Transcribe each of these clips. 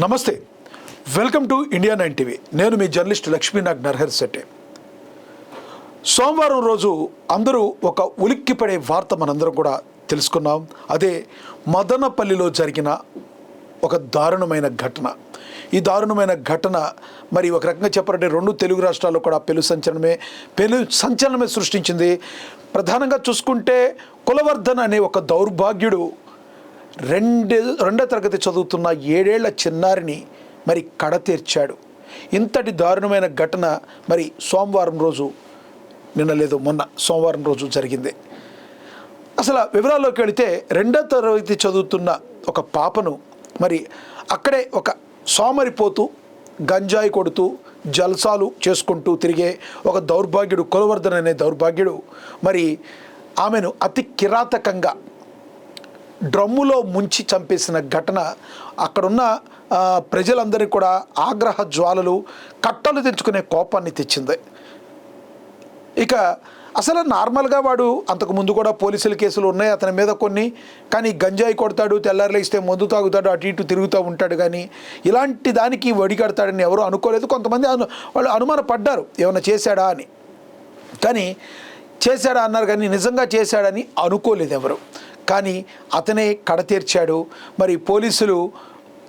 నమస్తే. Welcome to India nine TV. నేను మీ జర్నలిస్ట్ లక్ష్మీనాగ్ నర్హర్ సెట్టే సోమవారం రోజు అందరూ ఒక ఉలిక్కిపడే వార్త మనందరం కూడా తెలుసుకున్నాం. అదే మదనపల్లిలో జరిగిన ఒక దారుణమైన ఘటన. ఈ దారుణమైన ఘటన మరి ఒక రకంగా చెప్పాలంటే రెండు తెలుగు రాష్ట్రాల్లో కూడా పెను సంచలనమే పెను సంచలనమే సృష్టించింది. ప్రధానంగా చూసుకుంటే కులవర్ధన్ అనే ఒక దౌర్భాగ్యుడు రెండు రెండో తరగతి చదువుతున్న ఏడేళ్ళ చిన్నారిని మరి కడ తీర్చాడు. ఇంతటి దారుణమైన ఘటన మరి సోమవారం రోజు నిన్న లేదు మొన్న సోమవారం రోజు జరిగింది. అసలు వివరాల్లోకి వెళితే రెండో తరగతి చదువుతున్న ఒక పాపను మరి అక్కడే ఒక సోమరిపోతూ గంజాయి కొడుతూ జల్సాలు చేసుకుంటూ తిరిగే ఒక దౌర్భాగ్యుడు కులవర్ధన్ అనే దౌర్భాగ్యుడు మరి ఆమెను అతి కిరాతకంగా డ్రమ్ములో ముంచి చంపేసిన ఘటన. అక్కడున్న ప్రజలందరికీ కూడా ఆగ్రహ జ్వాలలు కట్టలు తెచ్చుకునే కోపాన్ని తెచ్చింది. ఇక అసలు నార్మల్గా వాడు అంతకు ముందు కూడా పోలీసుల కేసులు ఉన్నాయి అతని మీద కొన్ని. కానీ గంజాయి కొడతాడు తెల్లారిలో ఇస్తే మందు తాగుతాడు అటు ఇటు తిరుగుతూ ఉంటాడు కానీ ఇలాంటి దానికి వడిగడతాడని ఎవరు అనుకోలేదు. కొంతమంది అను వాళ్ళు అనుమానపడ్డారు ఏమైనా చేశాడా అని. కానీ చేశాడా అన్నారు కానీ నిజంగా చేశాడని అనుకోలేదు ఎవరు. కానీ అతనే కడతీర్చాడు మరి పోలీసులు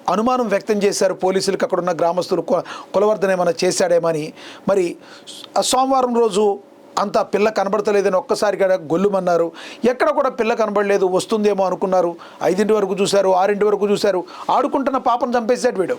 అనుమానం వ్యక్తం చేశారు. పోలీసులకు అక్కడ ఉన్న గ్రామస్తులు కు- కులవర్ధన ఏమైనా చేశాడేమని మరి సోమవారం రోజు అంత పిల్ల కనబడతలేదని ఒక్కసారిగా గొల్లుమన్నారు. ఎక్కడ కూడా పిల్ల కనబడలేదు వస్తుందేమో అనుకున్నారు. ఐదింటి వరకు చూశారు ఆరింటి వరకు చూశారు. ఆడుకుంటున్న పాపను చంపేశాడు వీడు.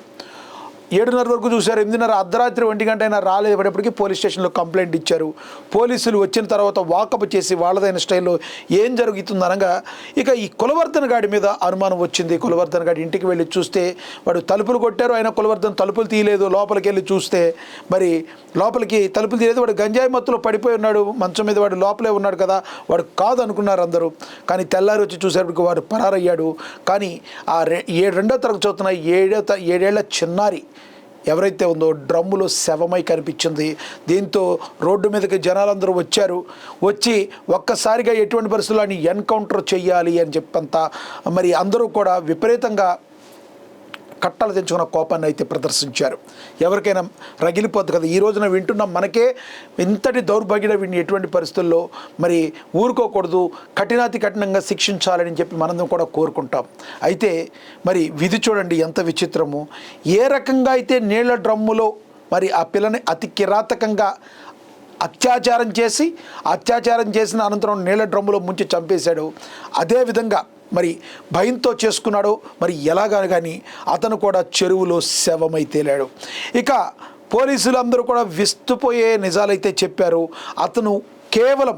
ఏడున్నర వరకు చూశారు ఎనిమిదిన్నర అర్ధరాత్రి ఒంటి గంట అయినా రాలేపటికి పోలీస్ స్టేషన్లో కంప్లైంట్ ఇచ్చారు. పోలీసులు వచ్చిన తర్వాత వాకప్ చేసి వాళ్ళదైన స్టైల్లో ఏం జరుగుతుంది అనగా ఇక ఈ కులవర్ధన్ గాడి మీద అనుమానం వచ్చింది. కులవర్ధన్ గాడి ఇంటికి వెళ్ళి చూస్తే వాడు తలుపులు కొట్టారు. ఆయన కులవర్ధన్ తలుపులు తీయలేదు. లోపలికి వెళ్ళి చూస్తే మరి లోపలికి తలుపులు తీయలేదు. వాడు గంజాయి మత్తులో పడిపోయి ఉన్నాడు. మంచం మీద వాడు లోపలే ఉన్నాడు కదా. వాడు కాదు అనుకున్నారు అందరూ. కానీ తెల్లారి వచ్చి చూసేటప్పటికి వాడు పరారయ్యాడు. కానీ ఆ రె ఏ రెండో తరగతి చదువుతున్న ఏడో త- ఏడేళ్ళ చిన్నారి ఎవరైతే ఉందో డ్రమ్ములో శవమై కనిపించింది. దీంతో రోడ్డు మీదకి జనాలందరూ వచ్చారు. వచ్చి ఒక్కసారిగా ఎటువంటి పరిస్థితుల్లో ఎన్కౌంటర్ చెయ్యాలి అని చెప్పంత. మరి అందరూ కూడా విపరీతంగా కట్టలు తెంచుకున్న కోపాన్ని అయితే ప్రదర్శించారు. ఎవరికైనా రగిలిపోద్ది కదా ఈ రోజున వింటున్నాం మనకే ఇంతటి దౌర్భాగ్యుడ వీడిని ఎటువంటి పరిస్థితుల్లో మరి ఊరుకోకూడదు కఠినాతి కఠినంగా శిక్షించాలని చెప్పి మనం కూడా కోరుకుంటాం. అయితే మరి విధి చూడండి ఎంత విచిత్రము. ఏ రకంగా అయితే నీళ్ళ డ్రమ్ములో మరి ఆ పిల్లని అతి కిరాతకంగా అత్యాచారం చేసి అత్యాచారం చేసిన అనంతరం నీళ్ళ డ్రమ్ములో ముంచి చంపేశాడు అదేవిధంగా మరి భయంతో చేసుకున్నాడో మరి ఎలాగా కానీ అతను కూడా చెరువులో శవమై తేలాడు. ఇక పోలీసులు అందరూ కూడా విస్తుపోయే నిజాలైతే చెప్పారు. అతను కేవలం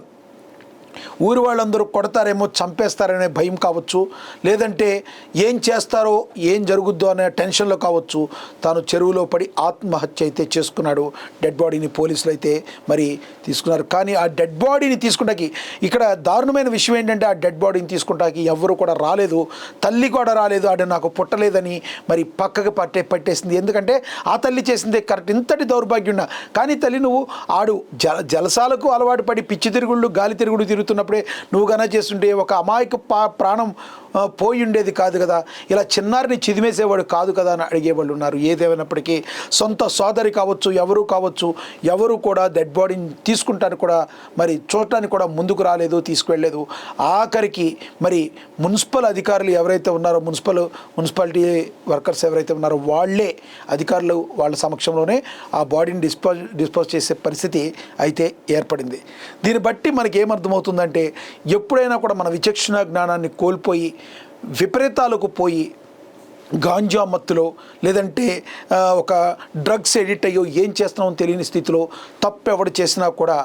ఊరి వాళ్ళందరూ కొడతారేమో చంపేస్తారనే భయం కావచ్చు. లేదంటే ఏం చేస్తారో ఏం జరుగుద్దో అనే టెన్షన్లో కావచ్చు. తాను చెరువులో పడి ఆత్మహత్య అయితే చేసుకున్నాడు. డెడ్ బాడీని పోలీసులు అయితే మరి తీసుకున్నారు. కానీ ఆ డెడ్ బాడీని తీసుకుంటాకి ఇక్కడ దారుణమైన విషయం ఏంటంటే ఆ డెడ్ బాడీని తీసుకుంటాకి ఎవ్వరు కూడా రాలేదు. తల్లి కూడా రాలేదు. ఆడ నాకు పుట్టలేదని మరి పక్కకు పట్టే పట్టేసింది. ఎందుకంటే ఆ తల్లి చేసిందే కరెక్ట్. ఇంతటి దౌర్భాగ్యం కానీ తల్లి నువ్వు ఆడు జల జలసాలకు అలవాటు పడి పిచ్చి తిరుగుళ్ళు గాలి తిరుగుడు తిరుగుతున్నప్పుడే నువ్వు గన చేస్తుంటే ఒక అమాయక పా ప్రాణం పోయి ఉండేది కాదు కదా. ఇలా చిన్నారిని చిదిమేసేవాడు కాదు కదా అని అడిగేవాళ్ళు ఉన్నారు. ఏదేమైనప్పటికీ సొంత సోదరి కావచ్చు ఎవరు కావచ్చు ఎవరు కూడా డెడ్ బాడీని తీసుకుంటాను కూడా మరి చూడటానికి కూడా ముందుకు రాలేదు తీసుకువెళ్ళలేదు. ఆఖరికి మరి మున్సిపల్ అధికారులు ఎవరైతే ఉన్నారో మున్సిపల్ మున్సిపాలిటీ వర్కర్స్ ఎవరైతే ఉన్నారో వాళ్ళే అధికారులు వాళ్ళ సమక్షంలోనే ఆ బాడీని డిస్పోజ్ డిస్పోజ్ చేసే పరిస్థితి అయితే ఏర్పడింది. దీన్ని బట్టి మనకి ఏమవుతుందంటే ఎప్పుడైనా కూడా మన విచక్షణ జ్ఞానాన్ని కోల్పోయి విపరీతాలకు పోయి గాంజా మత్తులో లేదంటే ఒక డ్రగ్స్ ఎడిట్ అయ్యో ఏం చేస్తున్నామో తెలియని స్థితిలో తప్పు ఎవడు చేసినా కూడా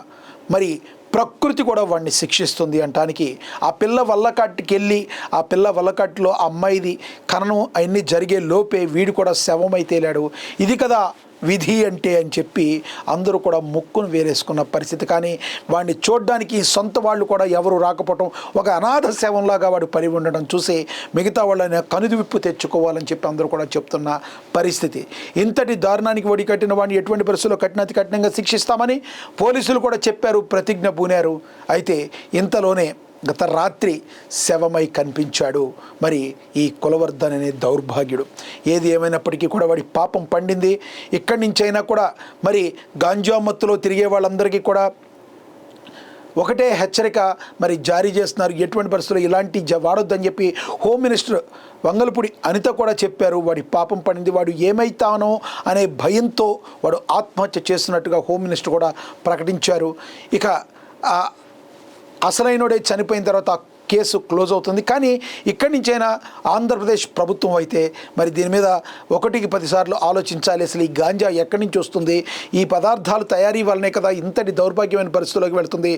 మరి ప్రకృతి కూడా వాడిని శిక్షిస్తుంది అంటానికి ఆ పిల్ల వల్లకాటికి వెళ్ళి ఆ పిల్ల వల్లకాటిలో ఆ అమ్మాయిది కననం అవన్నీ జరిగే లోపే వీడు కూడా శవమైతేలాడు ఇది కదా విధి అంటే అని చెప్పి అందరూ కూడా ముక్కును వేరేసుకున్న పరిస్థితి. కానీ వాడిని చూడడానికి సొంత వాళ్ళు కూడా ఎవరు రాకపోవటం ఒక అనాథ శవంలాగా వాడు పడి ఉండడం చూసి మిగతా వాళ్ళని కనుదివిప్పు తెచ్చుకోవాలని చెప్పి అందరూ కూడా చెప్తున్న పరిస్థితి. ఇంతటి దారుణానికి ఒడి కట్టిన వాడిని ఎటువంటి పరిస్థితుల్లో కఠినాతి కఠినంగా శిక్షిస్తామని పోలీసులు కూడా చెప్పారు ప్రతిజ్ఞ పూనారు. అయితే ఇంతలోనే గత రాత్రి శవమై కనిపించాడు. మరి ఈ కులవర్ధన్ అనే దౌర్భాగ్యుడు. ఏది ఏమైనప్పటికీ కూడా వాడి పాపం పండింది. ఇక్కడి నుంచైనా కూడా మరి గాంజా మత్తులో తిరిగే వాళ్ళందరికీ కూడా ఒకటే హెచ్చరిక మరి జారీ చేస్తున్నారు. ఎటువంటి పరిస్థితుల్లో ఇలాంటి జ వాడొద్దని చెప్పి హోమ్ మినిస్టర్ వంగలపూడి అనిత కూడా చెప్పారు. వాడి పాపం పడింది. వాడు ఏమైతానో అనే భయంతో వాడు ఆత్మహత్య చేస్తున్నట్టుగా హోమ్ మినిస్టర్ కూడా ప్రకటించారు. ఇక అసలైనోడే చనిపోయిన తర్వాత ఆ కేసు క్లోజ్ అవుతుంది. కానీ ఇక్కడి నుంచైనా ఆంధ్రప్రదేశ్ ప్రభుత్వం అయితే మరి దీని మీద ఒకటికి పదిసార్లు ఆలోచించాలి. అసలు ఈ గాంజా ఎక్కడి నుంచి వస్తుంది? ఈ పదార్థాలు తయారీ వల్లనే కదా ఇంతటి దౌర్భాగ్యమైన పరిస్థితుల్లోకి వెళ్తుంది.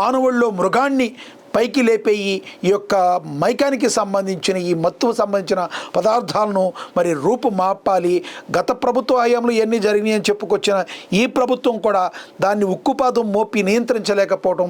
మానవుల్లో మృగాన్ని పైకి లేపే ఈ యొక్క మైకానికి సంబంధించిన ఈ మత్తుకు సంబంధించిన పదార్థాలను మరి రూపు మాపాలి గత ప్రభుత్వ హయాంలో ఎన్ని జరిగినాయని చెప్పుకొచ్చిన ఈ ప్రభుత్వం కూడా దాన్ని ఉక్కుపాదం మోపి నియంత్రించలేకపోవడం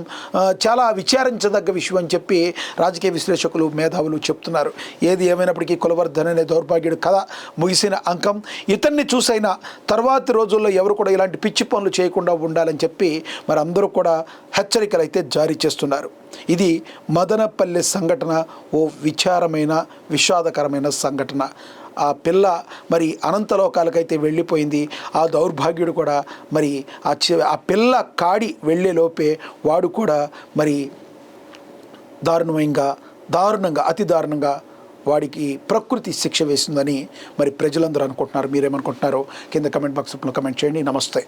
చాలా విచారించదగ్గ విషయం అని చెప్పి రాజకీయ విశ్లేషకులు మేధావులు చెప్తున్నారు. ఏది ఏమైనప్పటికీ కులవర్ధన్ అనే దౌర్భాగ్యుడు కథ ముగిసిన అంకం. ఇతన్ని చూసైనా తర్వాతి రోజుల్లో ఎవరు కూడా ఇలాంటి పిచ్చి పనులు చేయకుండా ఉండాలని చెప్పి మరి అందరూ కూడా హెచ్చరికలు అయితే జారీ చేస్తున్నారు. ఇది మదనపల్లె సంఘటన ఓ విచారమైన విషాదకరమైన సంఘటన. ఆ పిల్ల మరి అనంతలోకాలకైతే వెళ్ళిపోయింది. ఆ దౌర్భాగ్యుడు కూడా మరి ఆ చి ఆ పిల్ల కాడి వెళ్ళేలోపే వాడు కూడా మరి దారుణంగా దారుణంగా అతి దారుణంగా వాడికి ప్రకృతి శిక్ష వేసిందని మరి ప్రజలందరూ అనుకుంటున్నారు. మీరేమనుకుంటున్నారో కింద కమెంట్ బాక్స్లో కమెంట్ చేయండి. నమస్తే.